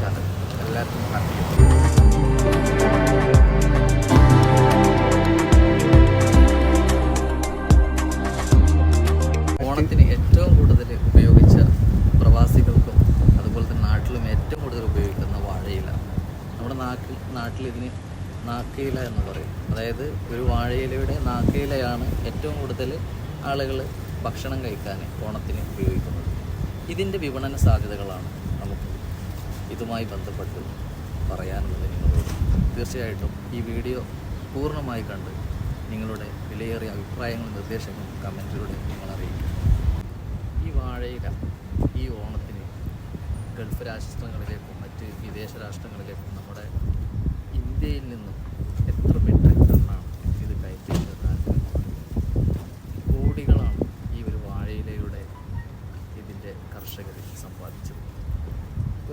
Channel എല്ലാവർക്കും happy ഓണത്തിന് ഏറ്റവും കൂടുതൽ ഉപയോഗിച്ച പ്രവാസികൾക്കും അതുപോലെ തന്നെ നാട്ടിലും ഏറ്റവും കൂടുതൽ ഉപയോഗിക്കുന്ന വാഴയില. നമ്മുടെ നാട്ടിൽ നാട്ടിൽ ഇതിന് നാക്കയില എന്ന് പറയും. അതായത് ഒരു വാഴയിലയുടെ നാക്കയിലയാണ് ഏറ്റവും കൂടുതൽ ആളുകൾ ഭക്ഷണം കഴിക്കാൻ ഓണത്തിന് ഉപയോഗിക്കുന്നത്. ഇതിന്റെ വിപണന സാധ്യതകളാണ്. ഇതുമായി ബന്ധപ്പെട്ട് പറയാനുള്ളത് നിങ്ങളോട്. തീർച്ചയായിട്ടും ഈ വീഡിയോ പൂർണമായി കണ്ട് നിങ്ങളുടെ വിലയേറിയ അഭിപ്രായങ്ങളും നിർദ്ദേശങ്ങളും കമന്റിലൂടെ നിങ്ങൾ അറിയിക്കും ഈ വാഴയില ഈ ഓണത്തിന് ഗൾഫ് രാഷ്ട്രങ്ങളിലേക്കും മറ്റ് വിദേശ രാഷ്ട്രങ്ങളിലേക്കും നമ്മുടെ ഇന്ത്യയിൽ നിന്നും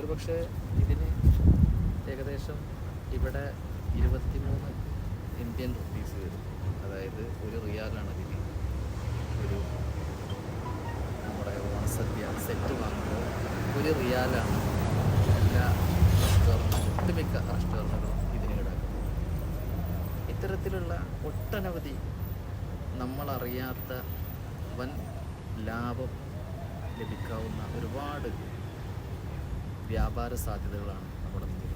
ഒരുപക്ഷെ ഇതിന് ഏകദേശം ഇവിടെ ഇരുപത്തിമൂന്ന് ഇന്ത്യൻ റുപ്പീസ് വരും. അതായത് ഒരു റിയാലാണ് ഇതിന് ഒരു നമ്മുടെ ഓണസദ്യ സെറ്റ് വാങ്ങുമ്പോൾ ഒരു റിയാലാണ് എല്ലാ റെസ്റ്റോറന്റും ഒട്ടുമിക്ക റെസ്റ്റോറന്റുകളും ഇതിന് ഈടാക്കുന്നത്. ഇത്തരത്തിലുള്ള ഒട്ടനവധി നമ്മളറിയാത്ത വൻ ലാഭം ലഭിക്കാവുന്ന ഒരുപാട് വ്യാപാര സാധ്യതകളാണ് നമ്മുടെ മുന്നിൽ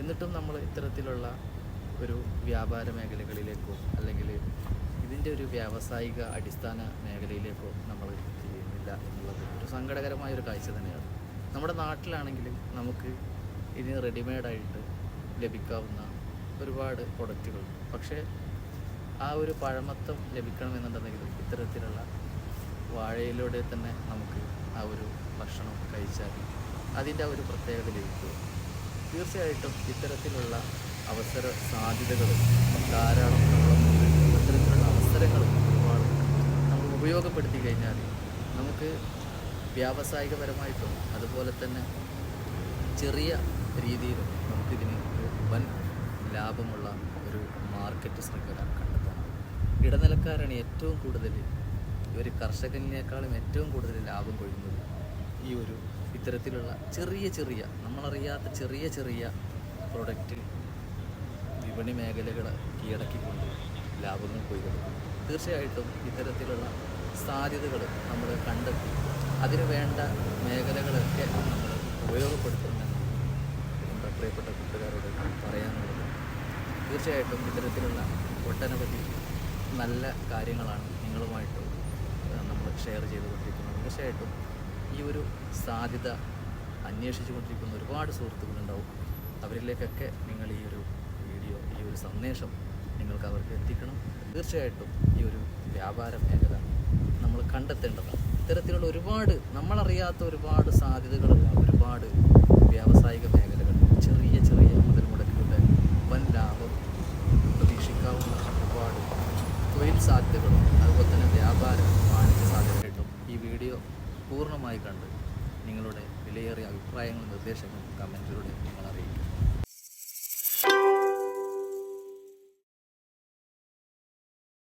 എന്നിട്ടും നമ്മൾ ഇത്തരത്തിലുള്ള ഒരു വ്യാപാര മേഖലകളിലേക്കോ അല്ലെങ്കിൽ ഇതിന്റെ ഒരു വ്യാവസായിക അടിസ്ഥാന മേഖലയിലേക്കോ നമ്മൾ ചെയ്യുന്നില്ല എന്നുള്ളത് ഒരു സങ്കടകരമായ ഒരു കാഴ്ച തന്നെയാണ്. നമ്മുടെ നാട്ടിലാണെങ്കിൽ നമുക്ക് ഇതിന് റെഡിമെയ്ഡായിട്ട് ലഭിക്കാവുന്ന ഒരുപാട് പ്രൊഡക്റ്റുകൾ പക്ഷേ ആ ഒരു പഴമത്വം ലഭിക്കണമെന്നുണ്ടെങ്കിൽ ഇത്തരത്തിലുള്ള വാഴയിലൂടെ തന്നെ നമുക്ക് ആ ഒരു ഭക്ഷണം കഴിച്ചാൽ അതിന്റെ ഒരു പ്രത്യേകത ലഭിക്കുക തീർച്ചയായിട്ടും ഇത്തരത്തിലുള്ള അവസര സാധ്യതകൾ ധാരാളം ഇത്തരത്തിലുള്ള അവസരങ്ങൾ ഒരുപാട് നമ്മൾ ഉപയോഗപ്പെടുത്തി കഴിഞ്ഞാൽ നമുക്ക് വ്യാവസായികപരമായിട്ടും അതുപോലെ തന്നെ ചെറിയ രീതിയിലും നമുക്കിതിന് ഒരു വൻ ലാഭമുള്ള ഒരു മാർക്കറ്റ് ശൃംഖല കണ്ടെത്താം ഇടനിലക്കാരാണ് ഏറ്റവും കൂടുതൽ ഒരു കർഷകനേക്കാളും ഏറ്റവും കൂടുതൽ ലാഭം കൊഴിയുന്നത് ഈ ഒരു ഇത്തരത്തിലുള്ള ചെറിയ ചെറിയ നമ്മളറിയാത്ത ചെറിയ ചെറിയ പ്രൊഡക്റ്റ് വിപണി മേഖലകൾ കീഴടക്കിക്കൊണ്ട് ലാഭങ്ങൾ കൊയ്തെടുക്കും. തീർച്ചയായിട്ടും ഇത്തരത്തിലുള്ള സാധ്യതകൾ നമ്മൾ കണ്ടെത്തി അതിനു വേണ്ട മേഖലകളൊക്കെ നമ്മൾ ഉപയോഗപ്പെടുത്തണമെന്ന് നമ്മുടെ പ്രിയപ്പെട്ട കൂട്ടുകാരോട് പറയാനുള്ളത്. തീർച്ചയായിട്ടും ഇത്തരത്തിലുള്ള ഒട്ടനവധി നല്ല കാര്യങ്ങളാണ് നിങ്ങളുമായിട്ട് നമ്മൾ ഷെയർ ചെയ്തുകൊണ്ടിരിക്കുന്നത്. തീർച്ചയായിട്ടും ഈ ഒരു സാധ്യത അന്വേഷിച്ചു കൊണ്ടിരിക്കുന്ന ഒരുപാട് സുഹൃത്തുക്കളുണ്ടാവും. അവരിലേക്കൊക്കെ നിങ്ങൾ ഈ ഒരു വീഡിയോ ഈ ഒരു സന്ദേശം നിങ്ങൾക്ക് അവർക്ക് എത്തിക്കണം. തീർച്ചയായിട്ടും ഈ ഒരു വ്യാപാര മേഖല നമ്മൾ കണ്ടെത്തേണ്ടതാണ്. ഇത്തരത്തിലുള്ള ഒരുപാട് നമ്മളറിയാത്ത ഒരുപാട് സാധ്യതകളുള്ള ഒരുപാട് വ്യാവസായിക മേഖലകൾ ചെറിയ ചെറിയ മുതൽ മുടക്കിയുടെ വൻ ലാഭം പ്രതീക്ഷിക്കാവുന്ന ഒരുപാട് തൊഴിൽ സാധ്യതകളും അതുപോലെ തന്നെ വ്യാപാര വാണിജ്യ സാധ്യതയായിട്ടും ഈ വീഡിയോ പൂർണമായി കണ്ട് നിങ്ങളുടെ വിലയേറിയ അഭിപ്രായങ്ങളും നിർദ്ദേശങ്ങളും കമന്റിലൂടെ നിങ്ങൾ അറിയിക്കും